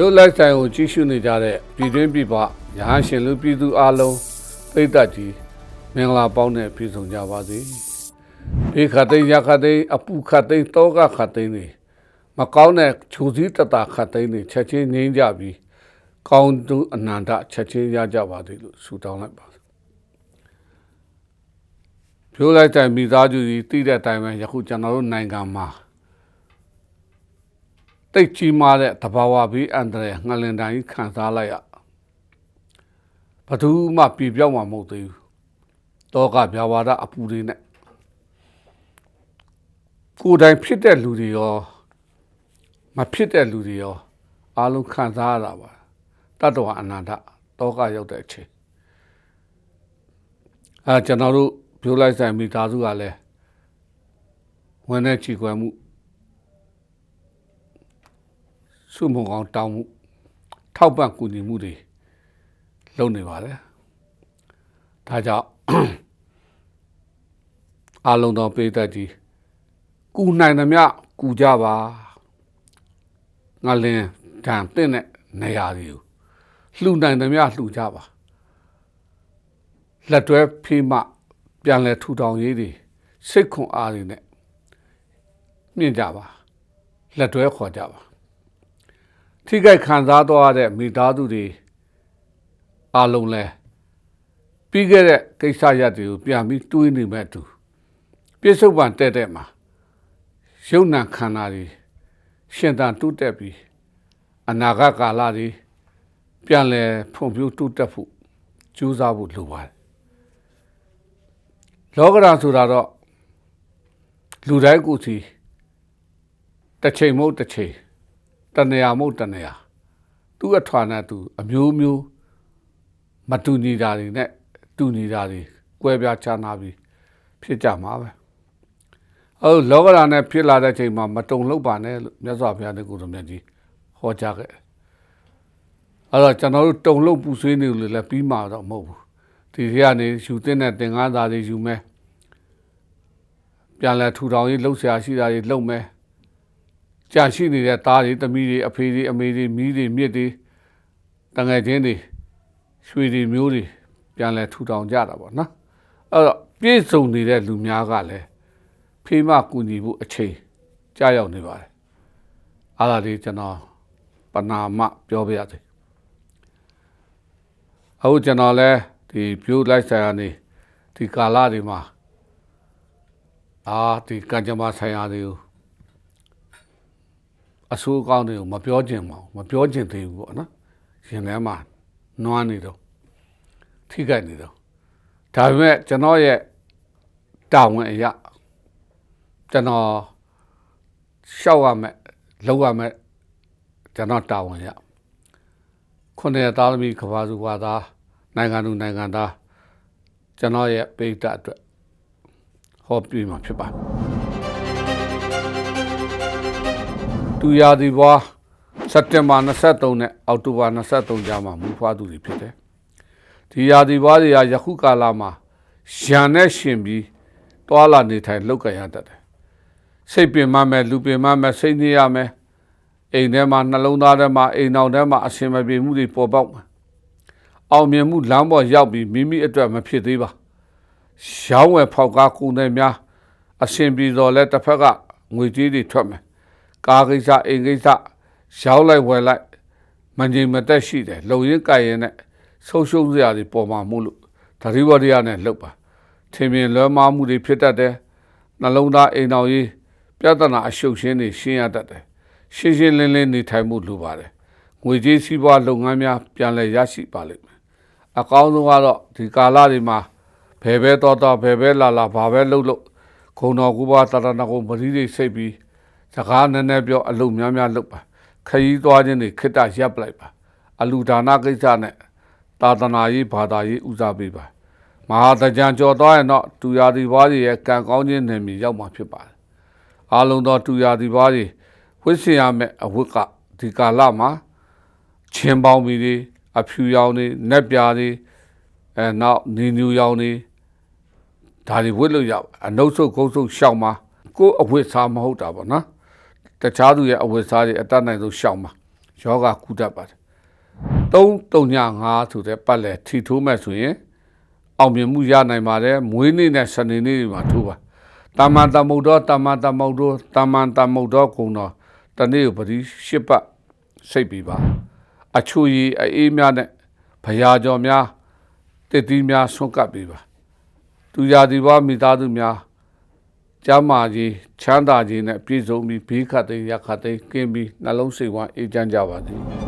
ရုပ်လိုက်ဆိုင်ကိုကြီးရှုနေကြတဲ့ပြည်တွင်းပြည်ပရဟန်းရှင်လူပြည်သူအလုံးသိဒ္ဓကြီးမင်္ဂလာပေါင်းနဲ့ပြည့်စုံကြပါစေဘေခတ်သိမ်းရခတ်သိမ်းအပုခတ်သိမ်းတောကခတ်သိမ်းတွေမကောင်းတဲ့ခြူစည်းတတခတ်သိမ်းတွေချက်ချင်းငြိမ်းကြပြီးကောင်းသူအနန္တချက်ချင်းရကြပါသေးလို့ဆုတောင်းလိုက်ပါဖြိုးလိုက်တဲ့မိသားစုကြီးတည်တဲ့အတိုင်းပဲယခုကျွန်တော်တို့နိုင်ငံမှာ တိတ်ကြီးမားတဲ့တဘာဝဘေးအန္တရာယ်ငလင်တိုင်းခံစားလိုက်ရဘယ်သူမှပြပြောင်းမှာမဟုတ်သေးဘူးတောကဗျာဝါဒအပူတွေနဲ့ကိုယ်တိုင်ဖြစ်တဲ့လူတွေရောမဖြစ်တဲ့လူတွေရောအားလုံးခံစားရတာပါတတ္တဝအနန္တတောကရောက်တဲ့အချိန်အဲကျွန်တော်တို့ပြိုးလိုက်ဆိုင်မိသားစုကလည်းဝင်တဲ့ချီကွယ်မှု စုမုံကောင်တောင်းမှုထောက်ပံ့ကူညီမှုတွေလုပ်နေပါတယ်ဒါကြောင့်အလုံးတော်ပေးတတ်ကြီးကူနိုင်သမျှကူကြပါငါလင်းတန်တဲ့နေရာတွေကိုလှူနိုင်သမျှလှူကြပါလက်တွဲဖေးမှပြန်လဲထူထောင်ရေးတွေစိတ်ခွန်အားတွေနဲ့မြင့်ကြပါလက်တွဲခေါ်ကြပါ ထိခိုက်ခံစားသွားတဲ့မိသားစုတွေအလုံးလဲပြီးခဲ့တဲ့ကိစ္စရပ်တွေကိုပြန်ပြီးတွေးနေမဲ့တူပြစ္ဆုတ်ပံတဲ့တဲ့မှာရုပ်နာခန္ဓာတွေရှင်သန်တုတက်ပြီးအနာဂတ်ကာလတွေပြန်လဲဖွံ့ဖြိုးတုတက်ဖို့ကြိုးစားဖို့လိုပါတယ်လောကဓာတ်ဆိုတာတော့လူတိုင်းကိုယ်စီတစ်ချိန်မဟုတ်တစ်ချိန် တနေရာမဟုတ်တနေရာသူ့အထွာနဲ့သူအမျိုးမျိုးမတူညီတာတွေနဲ့တူညီတာတွေကွဲပြားခြားနာပြီးဖြစ်ကြမှာပဲအဲလောကဓာတ်နဲ့ဖြစ်လာတဲ့ချိန်မှာမတုံလို့ပါနဲ့လို့မြတ်စွာဘုရားနဲ့ကိုယ်တော်မြတ်ကြီးဟောကြားခဲ့အဲ့တော့ကျွန်တော်တို့တုံလို့ပူဆွေးနေလို့လည်းပြီးမှာတော့မဟုတ်ဘူးဒီထဲကနေယူတဲ့တဲ့သင်္ကန်းသားတွေယူမယ်ပြန်လဲထူထောင်ရေးလှုပ်ရှားရှိတာတွေလှုပ်မယ် ကြာရှိနေတဲ့သားတွေသမီးတွေအဖေတွေအမေတွေမိတွေမြစ်တွေတငယ်ချင်းတွေရွှေတွေမျိုးတွေပြန်လဲထူထောင်ကြတာပေါ့နော်အဲ့တော့ပြည့်စုံနေတဲ့လူများကလည်းဖေးမကူညီဖို့အချိန်ကြာရောက်နေပါတယ်အားလာလေးကျွန်တော်ပနာမပြောပြရစေအခုကျွန်တော်လဲဒီပြိုးလိုက်ဆိုင်ရာနေဒီကာလတွေမှာအာဒီကံကြမ္မာဆိုင်ရာတွေကို အဆိုးကောင်းတွေကိုမပြောချင်ပါဘူးမပြောချင်သေးဘူးပေါ့နော်ရှင်ထဲမှာနွားနေတော့ထိခိုက်နေတော့ဒါပေမဲ့ကျွန်တော်ရဲ့တာဝန်အရာကျွန်တော်ရှောက်ရမယ်လောက်ရမယ်ကျွန်တော်တာဝန်ရခုနှစ်ရသားသမီးကဘာစုဘာသားနိုင်ငံသူနိုင်ငံသားကျွန်တော်ရဲ့ပိဋကအတွက်ဟောပြမှာဖြစ်ပါတယ် တူရာဒီဘွားစက်တင်ဘာ23နဲ့အောက်တိုဘာ23ကြားမှာမူဖွားသူတွေဖြစ်တယ်ဒီရာဒီဘွားတွေကယခုကာလမှာရန်နဲ့ရှင်ပြီးတွာလာနေထိုင်လောက်ကြရတတ်တယ်စိတ်ပင်မမဲ့လူပင်မမဲ့စိတ်နေရမယ်အိမ်ထဲမှာနှလုံးသားထဲမှာအိမ်အောင်ထဲမှာအရှင်မပြေမှုတွေပေါ်ပေါက်မှာအောင်မြင်မှုလမ်းပေါ်ရောက်ပြီးမိမိအတွက်မဖြစ်သေးပါရောင်းဝယ်ဖောက်ကားကုန်တယ်များအရှင်ပြည်တော်လဲတစ်ဖက်ကငွေကြေးတွေထွက်မယ် ကားကိစ္စအိမ်ကိစ္စရောင်းလိုက်ဝယ်လိုက်မငြိမ်မသက်ရှိတယ်လုံရင်ကြိုင်ရင်နဲ့ဆုံးရှုံးစရာတွေပေါ်မှာမို့လို့ဓာတိဝရိယနဲ့လှုပ်ပါထင်မြင်လွဲမှားမှုတွေဖြစ်တတ်တယ်နှလုံးသားအိမ်တော်ကြီးပြဿနာအရှုပ်ရှင်းတွေရှင်းရတတ်တယ်ရှင်းရှင်းလင်းလင်းနေထိုင်မှုလိုပါတယ်ငွေကြေးစီးပွားလုပ်ငန်းများပြန်လည်ရရှိပါလိမ့်မယ်အကောင်းဆုံးကတော့ဒီကာလတွေမှာဘယ်ပဲတော်တော်ဘယ်ပဲလာလာဘာပဲလှုပ်လှုပ်ခုံတော်ကူပါတရဏဂုံပရိတွေစိတ်ပြီး စကားနည်းနည်းပြောအလုပ်များများလုပ်ပါခရီးသွားခြင်းတွေခိတ္တရပ်ပလိုက်ပါ အလူဒါနကိစ္စနဲ့သာသနာရေးဘာသာရေးဦးစားပေးပါမဟာတကြံကြော်သွားရင်တော့တူရာဒီဘွားကြီးရဲ့ကံကောင်းခြင်းနယ်မြေရောက်မှာဖြစ်ပါတယ်အားလုံးသောတူရာဒီဘွားကြီးဝိစီရမဲ့အဝတ်ကဒီကာလမှာချင်းပေါင်းပြီးတွေအဖြူရောင်တွေနက်ပြားတွေအဲနောက်နေညူရောင်တွေဒါတွေဝတ်လို့ရအနှုတ်ဆုပ်ကုန်းဆုပ်ရှောက်မှာကိုယ်အဝတ်စားမဟုတ်တာပေါ့နော် တခြားသူရဲ့အဝတ်စားတွေအတတ်နိုင်ဆုံးရှောက်မှာယောဂကုတတ်ပါတယ်335ဆိုတဲ့ပတ်လဲထီထိုးမဲ့ဆိုရင်အောင်မြင်မှုရနိုင်ပါတယ်မွေးနေ့နဲ့စနေနေ့တွေမှာထိုးပါတာမန်တမုတ်တော့တာမန်တမုတ်တော့တာမန်တမုတ်တော့ကုံတော့တနေ့ကိုပတိရှစ်ပတ်စိတ်ပြီးပါအချူရီအေးများနဲ့ဘရာကျော်များတစ်သီးများဆွန့်ကပ်ပြီးပါသူရာဒီဘွားမိသားစုများ ကျမ်းမာကြီးချမ်းသာကြီးနဲ့ပြည့်စုံပြီးဘေးခတ်သိမ်းရခတ်သိမ်းကင်းပြီးနှလုံးစိတ်ဝမ်းအေးချမ်းကြပါစေ